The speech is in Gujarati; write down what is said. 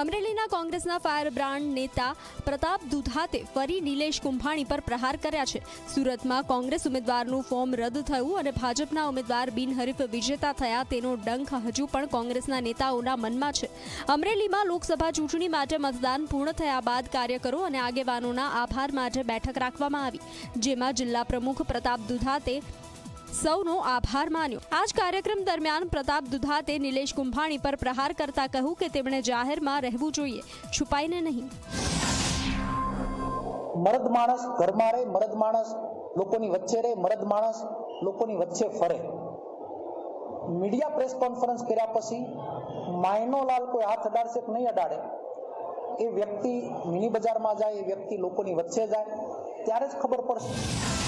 અમરેલીના કોંગ્રેસના ફાયર બ્રાન્ડ નેતા પ્રતાપ દુધાતે ફરી નિલેશ કુંભાણી પર પ્રહાર કર્યા છે. સુરતમાં કોંગ્રેસ ઉમેદવારનું ફોર્મ રદ થયું અને ભાજપના ઉમેદવાર બિનહરીફ વિજેતા થયા તેનો ડંખ હજુ પણ કોંગ્રેસના નેતાઓના મનમાં છે. અમરેલીમાં લોકસભા ચૂંટણી માટે મતદાન પૂર્ણ થયા બાદ કાર્યકરો અને આગેવાનોના આભાર માટે બેઠક રાખવામાં આવી. જેમાં જિલ્લા પ્રમુખ પ્રતાપ દુધાતે સૌનો આભાર માન્યો. આ જ કાર્યક્રમ દરમિયાન પ્રતાપ દુધાતે નિલેશ કુંભાણી પર પ્રહાર કરતા કહ્યું કે તેમણે જાહેરમાં રહેવું જોઈએ. છુપાઈને નહીં. મરદ માણસ ઘરમાં રહે, મરદ માણસ લોકોની વચ્ચે રહે, મરદ માણસ લોકોની વચ્ચે ફરે. મીડિયા પ્રેસ કોન્ફરન્સ કર્યા પછી માયનોલાલ કોઈ હાથ અડાડશે કે નહીં અડાડે? એ વ્યક્તિ મિની બજારમાં જાય, એ વ્યક્તિ લોકોની વચ્ચે જાય, ત્યારે જ ખબર પડશે.